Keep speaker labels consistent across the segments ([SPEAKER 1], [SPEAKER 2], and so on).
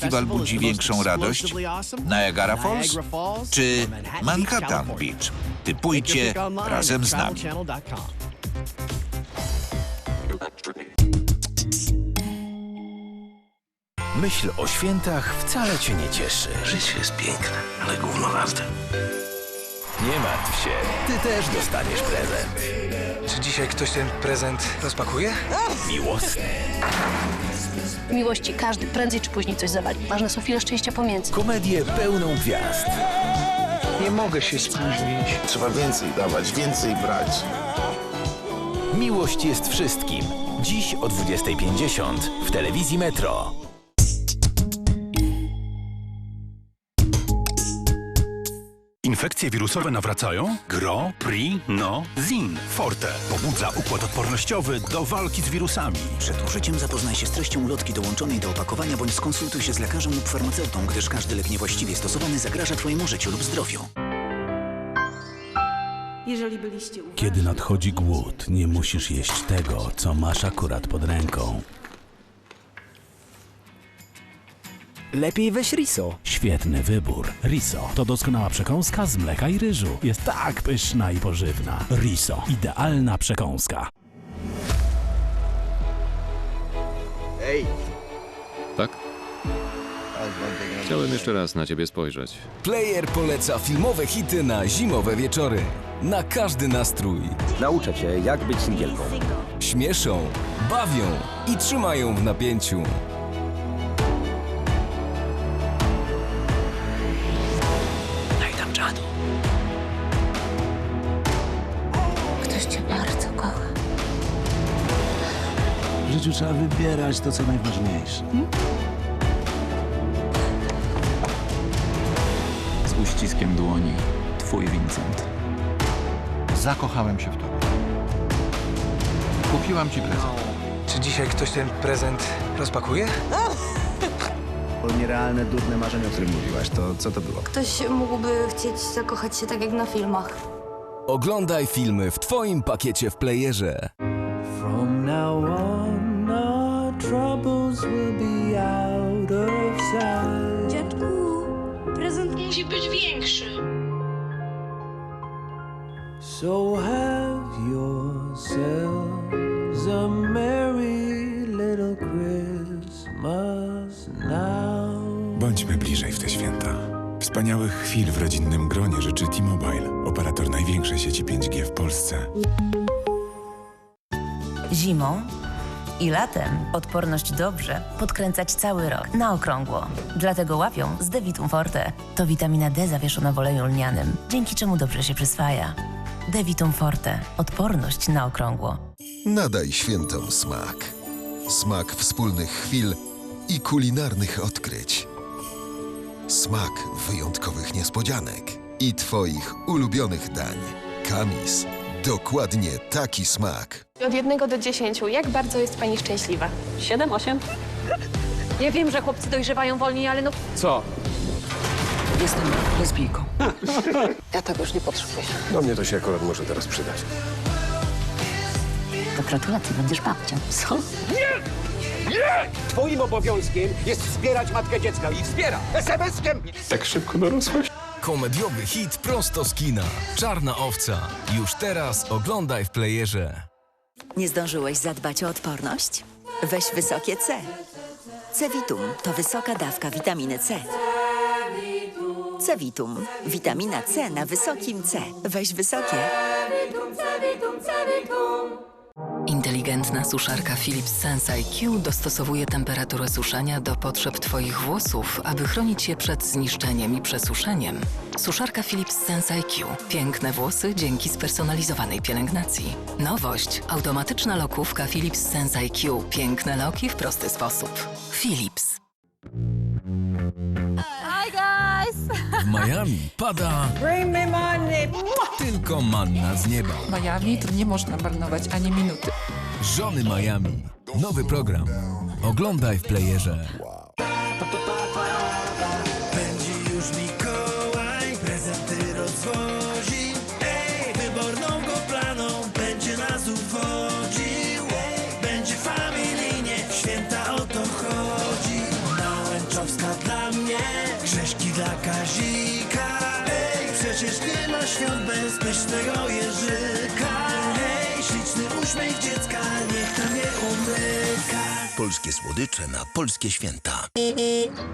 [SPEAKER 1] festiwal budzi większą radość? Niagara Falls czy Manhattan Beach? Typujcie razem z nami.
[SPEAKER 2] Myśl o świętach wcale cię nie cieszy.
[SPEAKER 3] Życie jest piękne, ale gówno warte.
[SPEAKER 2] Nie martw się, ty też dostaniesz prezent.
[SPEAKER 4] Czy dzisiaj ktoś ten prezent rozpakuje?
[SPEAKER 2] Miłosny.
[SPEAKER 5] W miłości każdy prędzej czy później coś zawali. Ważne są chwile szczęścia pomiędzy.
[SPEAKER 2] Komedię pełną gwiazd.
[SPEAKER 4] Nie mogę się spóźnić.
[SPEAKER 3] Trzeba więcej dawać, więcej brać.
[SPEAKER 2] Miłość jest wszystkim. Dziś o 20.50 w telewizji Metro.
[SPEAKER 6] Infekcje wirusowe nawracają? Gro, Pri, No, Zin, Forte. Pobudza układ odpornościowy do walki z wirusami.
[SPEAKER 7] Przed użyciem zapoznaj się z treścią ulotki dołączonej do opakowania bądź skonsultuj się z lekarzem lub farmaceutą, gdyż każdy lek niewłaściwie stosowany zagraża Twojemu życiu lub zdrowiu.
[SPEAKER 8] Jeżeli byliście uważni,
[SPEAKER 9] Kiedy nadchodzi głód, nie musisz jeść tego, co masz akurat pod ręką.
[SPEAKER 10] Lepiej weź riso.
[SPEAKER 9] Świetny wybór. Riso to doskonała przekąska z mleka i ryżu. Jest tak pyszna i pożywna. Riso. Idealna przekąska.
[SPEAKER 11] Tak? Chciałem jeszcze raz na ciebie spojrzeć.
[SPEAKER 12] Player poleca filmowe hity na zimowe wieczory. Na każdy nastrój.
[SPEAKER 10] Nauczę cię, jak być singielką.
[SPEAKER 12] Śmieszą, bawią i trzymają w napięciu.
[SPEAKER 9] W życiu trzeba wybierać to, co najważniejsze.
[SPEAKER 10] Z uściskiem dłoni. Twój Vincent.
[SPEAKER 1] Zakochałem się w tobie. Kupiłam ci prezent.
[SPEAKER 4] Czy dzisiaj ktoś ten prezent rozpakuje?
[SPEAKER 10] To nierealne, durne marzenie, o którym mówiłaś. To co to było?
[SPEAKER 8] ktoś mógłby chcieć zakochać się tak jak na filmach.
[SPEAKER 12] Oglądaj filmy w Twoim pakiecie w playerze.
[SPEAKER 9] Will be out of sight.
[SPEAKER 8] Dziadku, prezent
[SPEAKER 5] Musi być większy.
[SPEAKER 9] So have yourselves a merry little Christmas now.
[SPEAKER 6] Bądźmy bliżej w te święta. Wspaniałych chwil w rodzinnym gronie życzy T-Mobile, operator największej sieci 5G w Polsce.
[SPEAKER 8] Zimą i latem odporność dobrze podkręcać cały rok na okrągło. Dlatego łapią z Devitum Forte. To witamina D zawieszona w oleju lnianym, dzięki czemu dobrze się przyswaja. Devitum Forte. Odporność na okrągło.
[SPEAKER 3] Nadaj świętom smak. Smak wspólnych chwil i kulinarnych odkryć. Smak wyjątkowych niespodzianek i Twoich ulubionych dań. Kamis. Dokładnie taki smak.
[SPEAKER 5] Od jednego do dziesięciu, jak bardzo jest pani szczęśliwa?
[SPEAKER 8] Siedem, osiem? Ja wiem, że chłopcy dojrzewają wolniej, ale no...
[SPEAKER 4] Co?
[SPEAKER 8] Jestem lesbijką. Ja tego już nie potrzebuję.
[SPEAKER 3] No mnie to się akurat może teraz przydać.
[SPEAKER 8] To gratulacje, będziesz babcią. Co?
[SPEAKER 10] Twoim obowiązkiem jest wspierać matkę dziecka i wspiera SMS-kiem.
[SPEAKER 6] Tak szybko dorosłeś?
[SPEAKER 12] Komediowy hit prosto z kina. Czarna owca. Już teraz oglądaj w playerze.
[SPEAKER 8] Nie zdążyłeś zadbać o odporność? Weź wysokie C. Cevitum to wysoka dawka witaminy C. Cevitum. Witamina C na wysokim C. Weź wysokie. Inteligentna suszarka Philips Sense IQ dostosowuje temperaturę suszenia do potrzeb Twoich włosów, aby chronić je przed zniszczeniem i przesuszeniem. Suszarka Philips Sense IQ. Piękne włosy dzięki spersonalizowanej pielęgnacji. Nowość. Automatyczna lokówka Philips Sense IQ. Piękne loki w prosty sposób. Philips.
[SPEAKER 12] Miami pada tylko manna z nieba.
[SPEAKER 8] Miami to nie można marnować ani minuty.
[SPEAKER 12] Żony Miami. Nowy program. Oglądaj w playerze.
[SPEAKER 3] Bez pysznego jeżyka. Hej, śliczny uśmiech dziecka, niech tam nie umyka.
[SPEAKER 13] Polskie słodycze na polskie święta.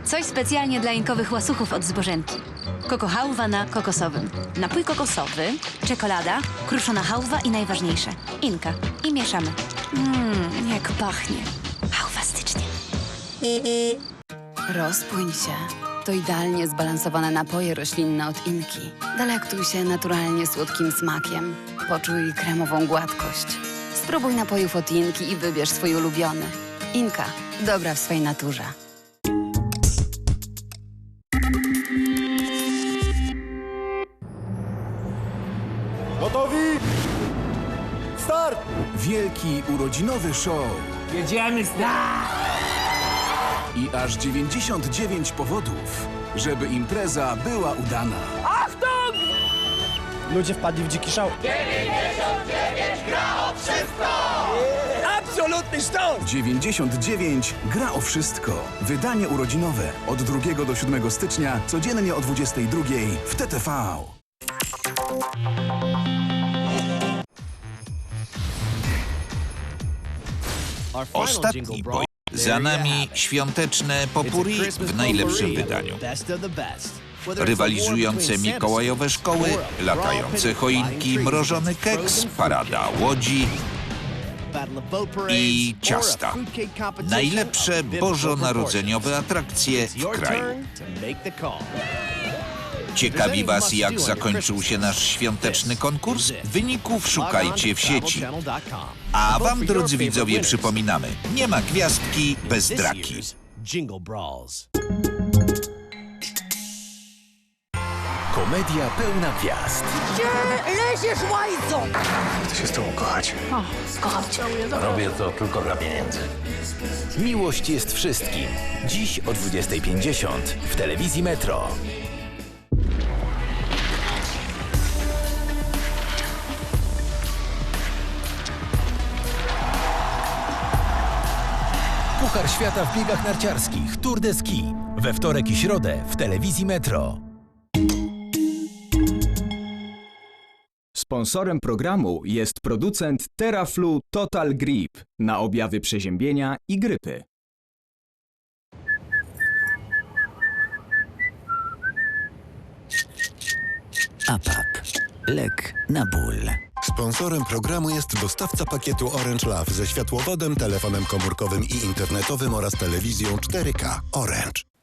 [SPEAKER 14] Coś specjalnie dla inkowych łasuchów od zbożenki. Koko hałwa na kokosowym. Napój kokosowy, czekolada, kruszona hałwa i najważniejsze inka. I mieszamy. Mmm, jak pachnie. Hałwastycznie.
[SPEAKER 15] Rozpłyń się. To idealnie zbalansowane napoje roślinne od Inki. Delektuj się naturalnie słodkim smakiem. Poczuj kremową gładkość. Spróbuj napojów od Inki i wybierz swój ulubiony. Inka. Dobra w swej naturze.
[SPEAKER 16] Gotowi? Start!
[SPEAKER 17] Wielki urodzinowy show.
[SPEAKER 16] Jedziemy start!
[SPEAKER 17] I aż 99 powodów, żeby impreza była udana.
[SPEAKER 16] Achtung! Ludzie wpadli w dziki szał. 99 gra o wszystko! Absolutny sztos!
[SPEAKER 17] 99 gra o wszystko. Wydanie urodzinowe od 2 do 7 stycznia, codziennie o 22 w TTV.
[SPEAKER 1] Ostatni boj. Za nami świąteczne popuri w najlepszym wydaniu. Rywalizujące mikołajowe szkoły, latające choinki, mrożony keks, parada łodzi i ciasta. Najlepsze bożonarodzeniowe atrakcje w kraju. Ciekawi Was, jak zakończył się nasz świąteczny konkurs? Wyników szukajcie w sieci. A Wam, drodzy widzowie, przypominamy, nie ma gwiazdki bez draki.
[SPEAKER 3] Jingle Brawls.
[SPEAKER 2] Komedia pełna gwiazd.
[SPEAKER 18] Gdzie leziesz łajcą?
[SPEAKER 4] Chcę się z tobą kochać.
[SPEAKER 5] O, kocham cię.
[SPEAKER 2] Robię to tylko dla pieniędzy. Miłość jest wszystkim. Dziś o 20.50 w telewizji Metro. Puchar Świata w biegach narciarskich Tour de Ski. We wtorek i środę w telewizji Metro.
[SPEAKER 19] Sponsorem programu jest producent Teraflu Total Grip na objawy przeziębienia i grypy.
[SPEAKER 7] APAP. Lek na ból.
[SPEAKER 13] Sponsorem programu jest dostawca pakietu Orange Love ze światłowodem, telefonem komórkowym i internetowym oraz telewizją 4K. Orange.